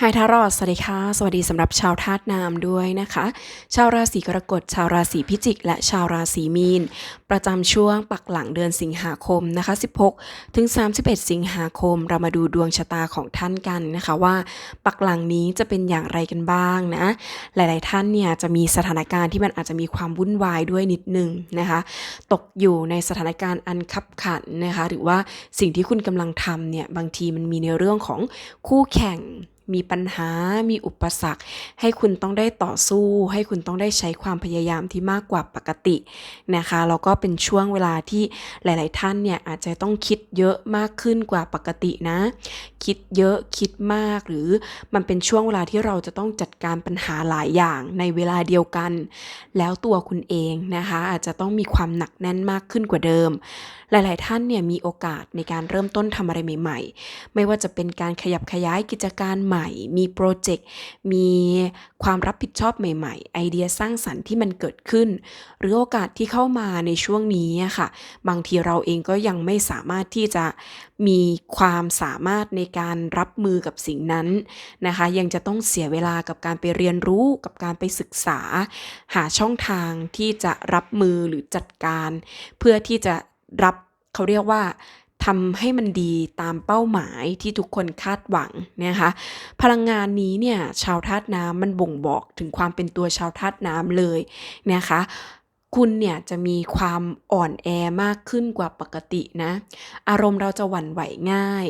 ไฮทารอดสวัสดีค่ะ สวัสดีสำหรับชาวธาตุน้ำด้วยนะคะ ชาวราศีกรกฎ ชาวราศีพิจิก และชาวราศีมีน ประจำช่วงปักหลังเดือนสิงหาคมนะคะ 16 ถึง 31 สิงหาคม เรามาดูดวงชะตาของท่านกันนะคะว่า ปักหลังนี้จะเป็นอย่างไรกันบ้างนะ หลาย ๆ ท่านเนี่ยจะมีสถานการณ์ที่มันอาจจะมีความวุ่นวายด้วยนิดนึงนะคะ ตกอยู่ในสถานการณ์อันคับขันนะคะ หรือว่าสิ่งที่คุณกำลังทำเนี่ยบางทีมันมีในเรื่องของคู่แข่ง มีปัญหา มีอุปสรรค ให้คุณต้องได้ต่อสู้ ให้คุณต้องได้ใช้ความพยายามที่มากกว่าปกตินะคะแล้วก็เป็นช่วงเวลาที่หลาย ๆ ท่านเนี่ยอาจจะต้องคิดเยอะมากขึ้นกว่าปกตินะคิดเยอะคิดมาก หรือมันเป็นช่วงเวลาที่เราจะต้องจัดการปัญหาหลายอย่างในเวลาเดียวกัน แล้วตัวคุณเองนะคะ อาจจะต้องมีความหนักแน่นมากขึ้นกว่าเดิม หลาย ๆ ท่านเนี่ยมีโอกาสในการเริ่มต้นทำอะไรใหม่ ๆ ไม่ว่าจะเป็นการขยับขยายกิจการใหม่ มีโปรเจกต์มีความรับผิดชอบใหม่ ๆ ไอเดียสร้างสรรค์ที่มันเกิดขึ้น หรือโอกาสที่เข้ามาในช่วงนี้ค่ะ บางทีเราเองก็ยังไม่สามารถที่จะมีความสามารถในการรับมือกับสิ่งนั้นนะคะ ยังจะต้องเสียเวลากับการไปเรียนรู้กับการไปศึกษา หาช่องทางที่จะรับมือหรือจัดการ เพื่อที่จะรับเขาเรียกว่าทำให้มันดีตามเป้าหมายที่ทุกคนคาดหวังนะคะพลังงานนี้เนี่ยชาวธาตุน้ำมันบ่งบอกถึงความเป็นตัวชาวธาตุน้ำเลยนะคะ คุณเนี่ยจะมีความอ่อนแอมากขึ้นกว่าปกตินะ อารมณ์เราจะหวั่นไหวง่าย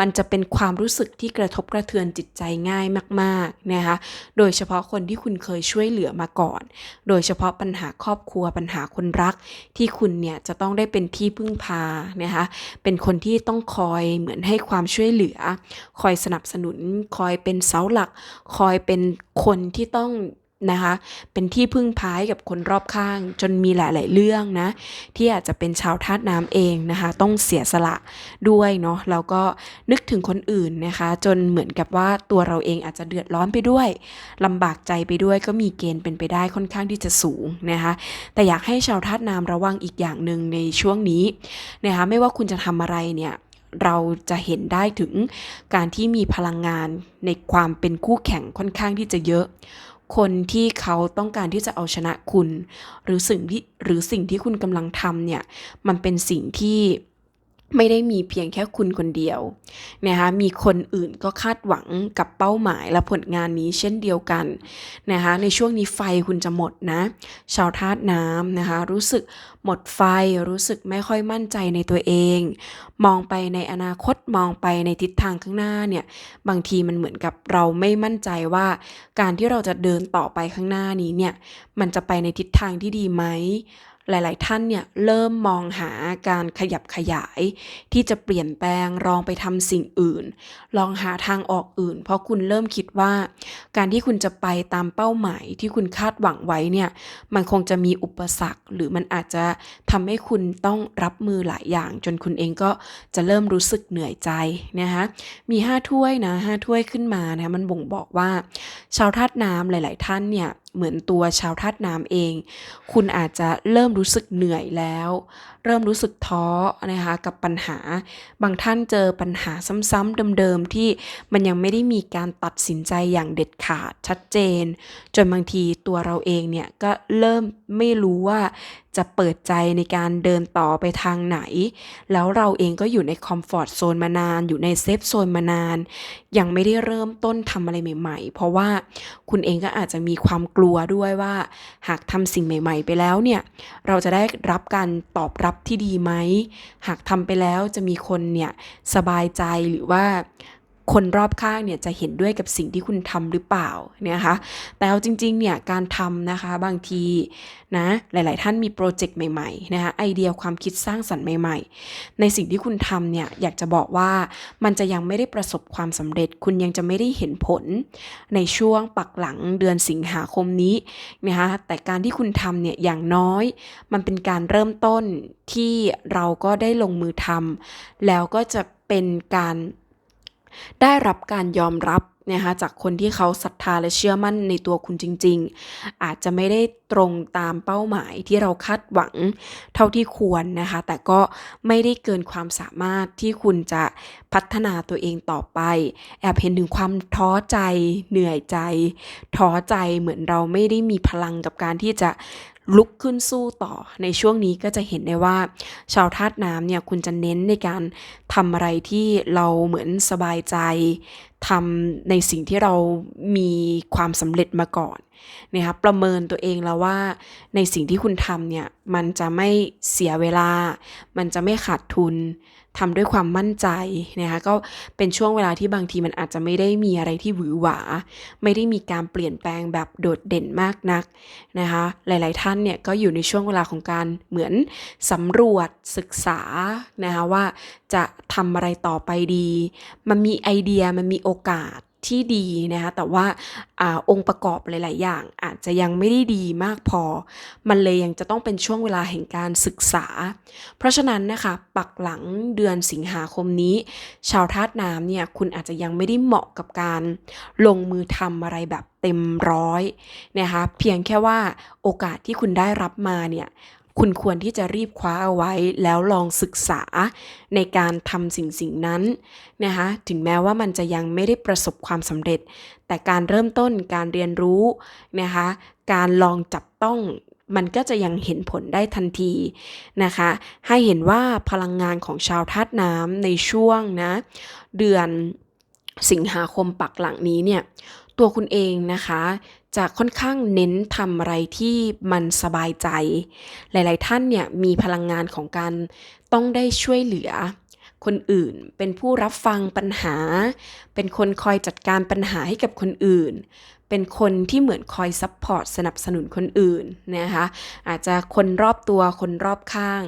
มันจะเป็นความรู้สึกที่กระทบกระเทือนจิตใจง่ายมากๆนะคะ โดยเฉพาะคนที่คุณเคยช่วยเหลือมาก่อน โดยเฉพาะปัญหาครอบครัวปัญหาคนรัก ที่คุณเนี่ยจะต้องได้เป็นที่พึ่งพานะคะ เป็นคนที่ต้องคอยเหมือนให้ความช่วยเหลือ คอยสนับสนุน คอยเป็นเสาหลัก คอยเป็นคนที่ต้อง นะคะ เป็นที่พึ่งพายกับคนรอบข้าง จนมีหลาย ๆ เรื่องนะ ที่อาจจะเป็นชาวธาตุน้ำเองนะคะ ต้องเสียสละด้วยเนาะแล้วก็นึกถึงคนอื่นนะคะ จนเหมือนกับว่าตัวเราเองอาจจะเดือดร้อนไปด้วยลำบากใจไปด้วยก็มีเกณฑ์เป็นไปได้ค่อนข้างที่จะสูงนะคะ แต่อยากให้ชาวธาตุน้ำระวังอีกอย่างหนึ่งในช่วงนี้นะคะไม่ว่าคุณจะทำอะไรเนี่ยเราจะเห็นได้ถึงการที่มีพลังงานในความเป็นคู่แข่งค่อนข้างที่จะเยอะ คนที่เขาต้องการที่จะเอาชนะคุณ หรือสิ่งที่หรือสิ่งที่คุณกำลังทำเนี่ย มันเป็นสิ่งที่ไม่ได้มีเพียงแค่คุณคนเดียวนะคะมีคนอื่นก็คาดหวังกับเป้าหมายและผลงานนี้เช่นเดียวกันนะคะในช่วงนี้ไฟคุณจะหมดนะ ชาวธาตุน้ำนะคะรู้สึกหมดไฟรู้สึกไม่ค่อยมั่นใจในตัวเอง มองไปในอนาคตมองไปในทิศทางข้างหน้าเนี่ยบางทีมันเหมือนกับเราไม่มั่นใจว่า การที่เราจะเดินต่อไปข้างหน้านี้เนี่ยมันจะไปในทิศทางที่ดีไหมหลาย ๆ ท่านเนี่ยเริ่มมองหาการขยับขยาย ที่จะเปลี่ยนแปลงลองไปทำสิ่งอื่น ลองหาทางออกอื่น เพราะคุณเริ่มคิดว่า การที่คุณจะไปตามเป้าหมายที่คุณคาดหวังไว้เนี่ยมันคงจะมีอุปสรรค หรือมันอาจจะทำให้คุณต้องรับมือหลายอย่าง จนคุณเองก็จะเริ่มรู้สึกเหนื่อยใจนะคะมีห้าถ้วยนะห้าถ้วยขึ้นมานะมันบ่งบอกว่า ชาวธาตุน้ำหลาย ๆ ท่านเนี่ย เหมือนตัวชาวธาตุน้ำเอง คุณอาจจะเริ่มรู้สึกเหนื่อยแล้ว เริ่มรู้สึกท้อนะคะกับปัญหา บางท่านเจอปัญหาซ้ำๆเดิมๆที่มันยังไม่ได้มีการตัดสินใจอย่างเด็ดขาดชัดเจน จนบางทีตัวเราเองเนี่ยก็เริ่มไม่รู้ว่าจะเปิดใจในการเดินต่อไปทางไหน แล้วเราเองก็อยู่ในคอมฟอร์ตโซนมานาน อยู่ในเซฟโซนมานาน ยังไม่ได้เริ่มต้นทำอะไรใหม่ ๆ เพราะว่าคุณเองก็อาจจะมีความกลัวลัวด้วยว่า หากทำสิ่งใหม่ ๆ ไปแล้วเนี่ย เราจะได้รับการตอบรับที่ดีไหม หากทำไปแล้วจะมีคนเนี่ยสบายใจหรือว่า คนรอบข้างเนี่ยจะเห็นด้วยกับสิ่งที่คุณทำหรือเปล่าเนะคะแต่เอาจริงๆเนี่ยการทำนะคะบางทีนะหลายๆ ท่านมีโปรเจกต์ใหม่ๆนะคะไอเดียความคิดสร้างสรรค์ใหม่ ๆ ในสิ่งที่คุณทำเนี่ยอยากจะบอกว่ามันจะยังไม่ได้ประสบความสำเร็จ คุณยังจะไม่ได้เห็นผล ในช่วงปักหลังเดือนสิงหาคมนี้นะคะแต่การที่คุณทำเนี่ยอย่างน้อย มันเป็นการเริ่มต้นที่เราก็ได้ลงมือทำแล้วก็จะเป็นการ ได้รับการยอมรับนะคะจากคนที่เขาศรัทธาและเชื่อมั่นในตัวคุณจริง ๆ อาจจะไม่ได้ตรงตามเป้าหมายที่เราคาดหวังเท่าที่ควรนะคะ แต่ก็ไม่ได้เกินความสามารถที่คุณจะพัฒนาตัวเองต่อไป แอบเห็นถึงความท้อใจ เหนื่อยใจ ท้อใจเหมือนเราไม่ได้มีพลังกับการที่จะ ลุกขึ้นสู้ต่อในช่วงนี้ก็จะเห็นได้ว่า ชาวธาตุน้ำเนี่ยคุณจะเน้นในการทำอะไรที่เราเหมือนสบายใจทำในสิ่งที่เรามีความสำเร็จมาก่อน นะคะประเมินตัวเองแล้วว่า ในสิ่งที่คุณทำเนี่ยมันจะไม่เสียเวลา มันจะไม่ขาดทุนทำด้วยความมั่นใจนะคะก็เป็นช่วงเวลาที่บางทีมันอาจจะไม่ได้มีอะไรที่หวือหวา ไม่ได้มีการเปลี่ยนแปลงแบบโดดเด่นมากนักนะคะหลาย ๆ ท่านเนี่ยก็อยู่ในช่วงเวลาของการเหมือนสำรวจศึกษานะคะว่าจะทำอะไรต่อไปดี มันมีไอเดียมันมีโอกาส ที่ดีนะคะแต่ว่าอองค์ประกอบหลาย ๆ อย่าง อาจจะยังไม่ได้ดีมากพอ มันเลยยังจะต้องเป็นช่วงเวลาแห่งการศึกษา เพราะฉะนั้นนะคะปักหลังเดือนสิงหาคมนี้ ชาวธาตุน้ำเนี่ยคุณอาจจะยังไม่ได้เหมาะกับการลงมือทำอะไรแบบเต็มร้อยนะคะเพียงแค่ว่าโอกาสที่คุณได้รับมาเนี่ย คุณควรที่จะรีบคว้าเอาไว้ แล้วลองศึกษาในการทำสิ่งสิ่งนั้นนะคะถึงแม้ว่ามันจะยังไม่ได้ประสบความสำเร็จ แต่การเริ่มต้นการเรียนรู้นะคะการลองจับต้องมันก็จะยังเห็นผลได้ทันทีนะคะ ให้เห็นว่าพลังงานของชาวธาตุน้ำในช่วงนะเดือนสิงหาคมปักหลังนี้เนี่ยตัวคุณเองนะคะ จะค่อนข้างเน้นทำอะไรที่มันสบายใจ หลาย ๆ ท่านเนี่ยมีพลังงานของการต้องได้ช่วยเหลือ คนอื่นเป็นผู้รับฟังปัญหา เป็นคนคอยจัดการปัญหาให้กับคนอื่น เป็นคนที่เหมือนคอยซัพพอร์ตสนับสนุนคนอื่นนะคะอาจจะคนรอบตัวคนรอบข้าง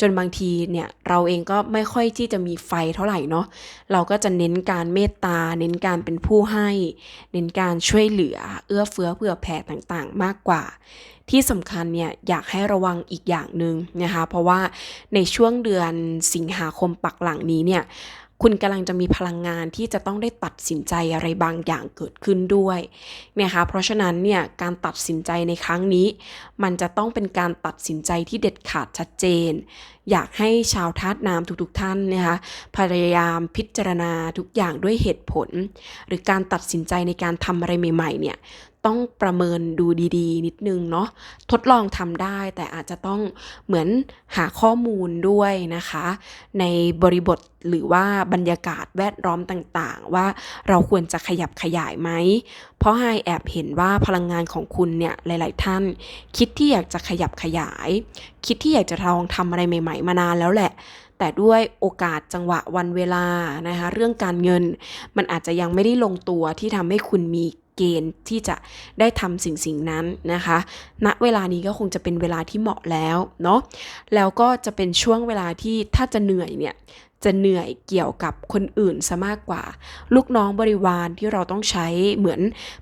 จนบางทีเนี่ยเราเองก็ไม่ค่อยที่จะมีไฟเท่าไหร่เนาะเราก็จะเน้นการเมตตา เน้นการเป็นผู้ให้ เน้นการช่วยเหลือเอื้อเฟื้อเผื่อแผ่ต่างๆ มากกว่า ที่สำคัญเนี่ยอยากให้ระวังอีกอย่างหนึ่งนะคะเพราะว่าในช่วงเดือนสิงหาคมปักหลังนี้เนี่ย คุณกำลังจะมีพลังงานที่จะต้องได้ตัดสินใจอะไรบางอย่างเกิดขึ้นด้วยนะคะเพราะฉะนั้นเนี่ยการตัดสินใจในครั้งนี้ มันจะต้องเป็นการตัดสินใจที่เด็ดขาดชัดเจน อยากให้ชาวธาตุน้ำทุกๆท่านนะคะพยายามพิจารณาทุกอย่างด้วยเหตุผล หรือการตัดสินใจในการทำอะไรใหม่ๆเนี่ยต้องประเมินดูดีๆ นิดนึงเนาะทดลองทำได้แต่อาจจะต้องเหมือนหาข้อมูลด้วยนะคะ ในบริบทหรือว่าบรรยากาศแวดล้อมต่างๆ ว่าเราควรจะขยับขยายไหม เพราะไฮแอบเห็นว่าพลังงานของคุณเนี่ยหลาย ๆ ท่าน คิดที่อยากจะขยับขยาย คิดที่อยากจะลองทำอะไรใหม่ ๆ มานานแล้วแหละ แต่ด้วยโอกาสจังหวะวันเวลานะคะเรื่องการเงิน มันอาจจะยังไม่ได้ลงตัวที่ทำให้คุณมีเกณฑ์ที่จะได้ทำสิ่งสิ่งนั้นนะคะ ณ เวลานี้ก็คงจะเป็นเวลาที่เหมาะแล้วเนาะ แล้วก็จะเป็นช่วงเวลาที่ถ้าจะเหนื่อยเนี่ย จะเหนื่อยเกี่ยวกับคนอื่นซะมากกว่า ลูกน้องบริวารที่เราต้องใช้เหมือน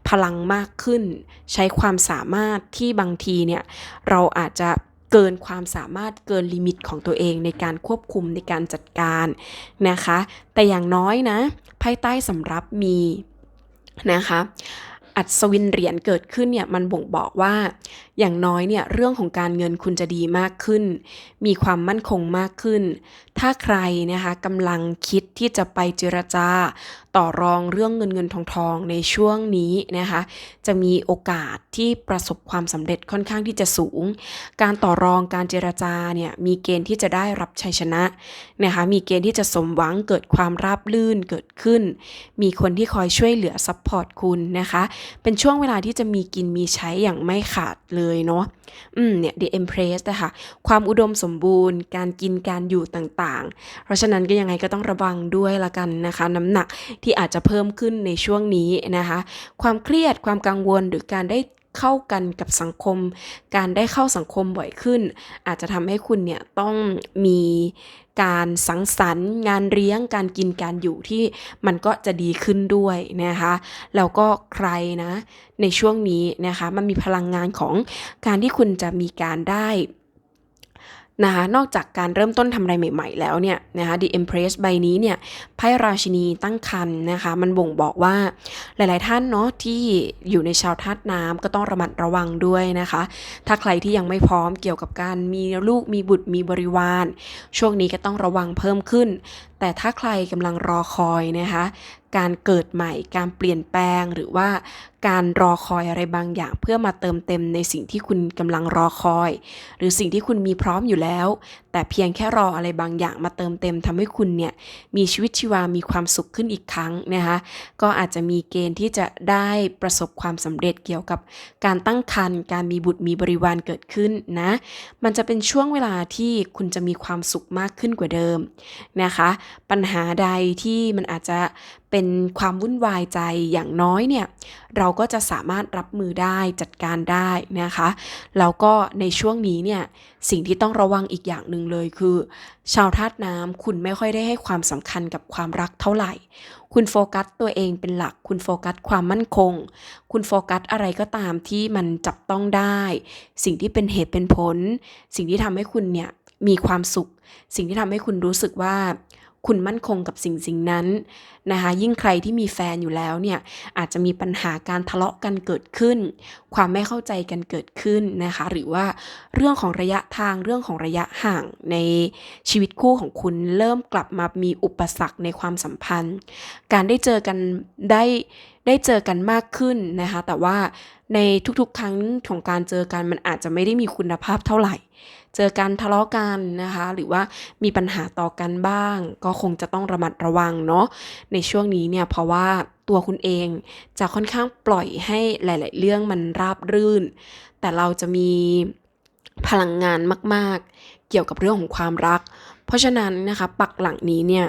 พลังมากขึ้น ใช้ความสามารถที่บางทีเนี่ยเราอาจจะเกินความสามารถเกินลิมิตของตัวเองในการควบคุมในการจัดการนะคะ แต่อย่างน้อยนะภายใต้สำรับมีนะคะอัศวินเหรียญเกิดขึ้นเนี่ยมันบ่งบอกว่า อย่างน้อยเนี่ยเรื่องของการเงินคุณจะดีมากขึ้น มีความมั่นคงมากขึ้น ถ้าใครนะคะกำลังคิดที่จะไปเจรจาต่อรองเรื่องเงินเงินทองทองในช่วงนี้นะคะจะมีโอกาสที่ประสบความสำเร็จค่อนข้างที่จะสูง การต่อรองการเจรจาเนี่ยมีเกณฑ์ที่จะได้รับชัยชนะนะคะมีเกณฑ์ที่จะสมหวังเกิดความราบลื่นเกิดขึ้น มีคนที่คอยช่วยเหลือซัพพอร์ตคุณนะคะเป็นช่วงเวลาที่จะมีกินมีใช้อย่างไม่ขาดเลยเนาะอืมเนี่ย The Empress นะคะความอุดมสมบูรณ์ การกินการอยู่ต่างๆ เพราะฉะนั้นก็ยังไงก็ต้องระวังด้วยละกันนะคะ น้ำหนักที่อาจจะเพิ่มขึ้นในช่วงนี้นะคะ ความเครียดความกังวลหรือการได้เข้ากันกับสังคม การได้เข้าสังคมบ่อยขึ้น อาจจะทำให้คุณเนี่ยต้องมีการสังสรรค์งานเลี้ยงการกินการอยู่ที่มันก็จะดีขึ้นด้วยนะคะแล้วก็ใครนะในช่วงนี้นะคะมันมีพลังงานของการที่คุณจะมีการได้ นะคะนอกจากการเริ่มต้นทำอะไรใหม่ๆแล้วเนี่ยนะคะ The Empress ใบนี้เนี่ยไพ่ราชินีตั้งครรภ์นะคะ มันบ่งบอกว่าหลายๆท่านเนาะที่อยู่ในชาวธาตุน้ำก็ต้องระมัดระวังด้วยนะคะ ถ้าใครที่ยังไม่พร้อมเกี่ยวกับการมีลูกมีบุตรมีบริวาร ช่วงนี้ก็ต้องระวังเพิ่มขึ้น แต่ถ้าใครกำลังรอคอยนะคะการเกิดใหม่ การเปลี่ยนแปลงหรือว่าการรอคอยอะไรบางอย่าง เพื่อมาเติมเต็มในสิ่งที่คุณกำลังรอคอย หรือสิ่งที่คุณมีพร้อมอยู่แล้ว แต่เพียงแค่รออะไรบางอย่างมาเติมเต็มทำให้คุณเนี่ยมีชีวิตชีวามีความสุขขึ้นอีกครั้งนะคะก็อาจจะมีเกณฑ์ที่จะได้ประสบความสำเร็จเกี่ยวกับการตั้งครรภ์การมีบุตรมีบริวารเกิดขึ้นนะมันจะเป็นช่วงเวลาที่คุณจะมีความสุขมากขึ้นกว่าเดิมนะคะ ปัญหาใดที่มันอาจจะเป็นความวุ่นวายใจอย่างน้อยเนี่ยเราก็จะสามารถรับมือได้จัดการได้นะคะ แล้วก็ในช่วงนี้เนี่ยสิ่งที่ต้องระวังอีกอย่างหนึ่งเลยคือ ชาวธาตุน้ำคุณไม่ค่อยได้ให้ความสำคัญกับความรักเท่าไหร่ คุณโฟกัสตัวเองเป็นหลัก คุณโฟกัสความมั่นคง คุณโฟกัสอะไรก็ตามที่มันจับต้องได้ สิ่งที่เป็นเหตุเป็นผล สิ่งที่ทำให้คุณเนี่ยมีความสุข สิ่งที่ทำให้คุณรู้สึกว่า คุณมั่นคงกับสิ่งสิ่งนั้นนะคะยิ่งใครที่มีแฟนอยู่แล้วเนี่ยอาจจะมีปัญหาการทะเลาะกันเกิดขึ้น ความไม่เข้าใจกันเกิดขึ้นนะคะหรือว่าเรื่องของระยะทางเรื่องของระยะห่างในชีวิตคู่ของคุณเริ่มกลับมามีอุปสรรคในความสัมพันธ์ การได้เจอกันได้ได้เจอกันมากขึ้นนะคะแต่ว่าในทุกๆ ครั้งของการเจอกันมันอาจจะไม่ได้มีคุณภาพเท่าไหร่ เจอกันทะเลาะกันนะคะ หรือว่ามีปัญหาต่อกันบ้าง ก็คงจะต้องระมัดระวังเนาะในช่วงนี้เนี่ยเพราะว่าตัวคุณเองจะค่อนข้างปล่อยให้หลาย ๆ เรื่องมันราบรื่น แต่เราจะมี พลังงานมาก ๆ เกี่ยวกับเรื่องของความรัก เพราะฉะนั้นนะคะปักหลังนี้เนี่ย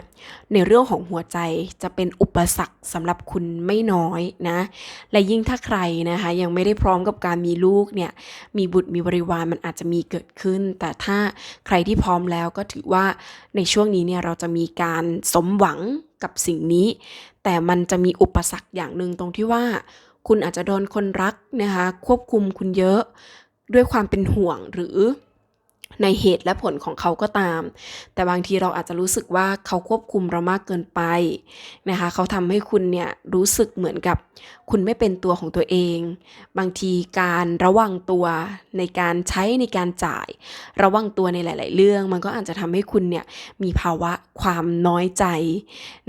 ในเรื่องของหัวใจจะเป็นอุปสรรคสำหรับคุณไม่น้อยนะ และยิ่งถ้าใครนะคะยังไม่ได้พร้อมกับการมีลูกเนี่ยมีบุตรมีบริวารมันอาจจะมีเกิดขึ้น แต่ถ้าใครที่พร้อมแล้วก็ถือว่าในช่วงนี้เนี่ยเราจะมีการสมหวังกับสิ่งนี้ แต่มันจะมีอุปสรรคอย่างหนึ่งตรงที่ว่า คุณอาจจะโดนคนรักนะคะควบคุมคุณเยอะ ด้วยความเป็นห่วงหรือในเหตุและผลของเขาก็ตาม แต่บางทีเราอาจจะรู้สึกว่าเขาควบคุมเรามากเกินไปนะคะ เขาทำให้คุณเนี่ยรู้สึกเหมือนกับ คุณไม่เป็นตัวของตัวเอง บางทีการระวังตัวในการใช้ในการจ่าย ระวังตัวในหลาย ๆ เรื่อง มันก็อาจจะทำให้คุณเนี่ยมีภาวะความน้อยใจ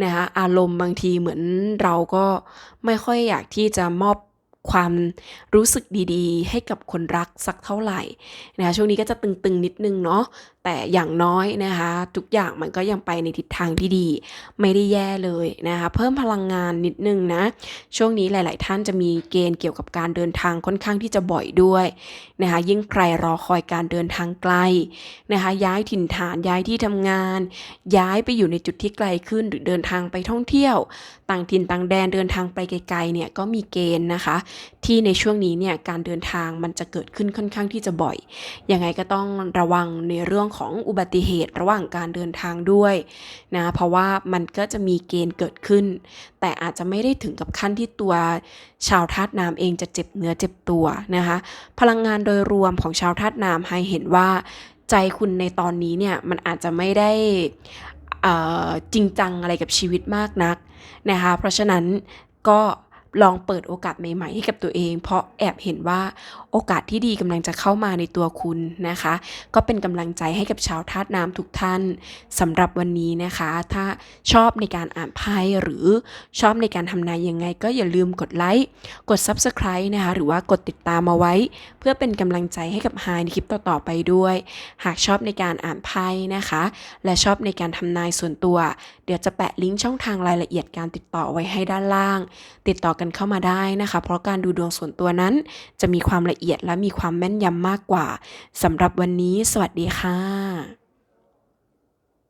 นะคะ อารมณ์บางทีเหมือนเราก็ไม่ค่อยอยากที่จะมอบ ความรู้สึกดีๆ ให้กับคนรักสักเท่าไหร่นะคะช่วงนี้ก็จะตึงๆนิดนึงเนาะแต่อย่างน้อยนะคะ ทุกอย่างมันก็ยังไปในทิศทางที่ดี ไม่ได้แย่เลยนะคะ เพิ่มพลังงานนิดนึงนะ ช่วงนี้หลาย ๆ ท่านจะมีเกณฑ์เกี่ยวกับการเดินทางค่อนข้างที่จะบ่อยด้วยนะคะ ยิ่งใครรอคอยการเดินทางไกลนะคะ ย้ายถิ่นฐานย้ายที่ทำงาน ย้ายไปอยู่ในจุดที่ไกลขึ้นหรือเดินทางไปท่องเที่ยว ต่างถิ่นต่างแดนเดินทางไปไกล ๆ เนี่ยก็มีเกณฑ์นะคะ ที่ในช่วงนี้เนี่ยการเดินทางมันจะเกิดขึ้นค่อนข้างที่จะบ่อยยังไงก็ต้องระวังในเรื่องของอุบัติเหตุระหว่างการเดินทางด้วยนะเพราะว่ามันก็จะมีเกณฑ์เกิดขึ้น แต่อาจจะไม่ได้ถึงกับขั้นที่ตัวชาวธาตุน้ำเองจะเจ็บเนื้อเจ็บตัวนะคะพลังงานโดยรวมของชาวธาตุน้ำให้เห็นว่าใจคุณในตอนนี้เนี่ยมันอาจจะไม่ได้จริงจังอะไรกับชีวิตมากนักนะคะเพราะฉะนั้นก็ ลองเปิดโอกาสใหม่ๆให้กับตัวเอง เพราะแอบเห็นว่าโอกาสที่ดีกำลังจะเข้ามาในตัวคุณนะคะ ก็เป็นกำลังใจให้กับชาวธาตุน้ำทุกท่านสำหรับวันนี้นะคะ ถ้าชอบในการอ่านไพ่หรือชอบในการทำนายยังไง ก็อย่าลืมกดไลค์กด Subscribe นะคะ หรือว่ากดติดตามมาไว้ เพื่อเป็นกำลังใจให้กับไฮในคลิปต่อๆไปด้วย หากชอบในการอ่านไพ่นะคะ และชอบในการทำนายส่วนตัว เดี๋ยวจะแปะลิงก์ช่องทางรายละเอียดการติดต่อไว้ให้ด้านล่าง ติดต่อกันเข้ามาได้นะคะ เพราะการดูดวงส่วนตัวนั้น จะมีความละเอียดและมีความแม่นยำมากกว่าสำหรับวันนี้ สวัสดีค่ะ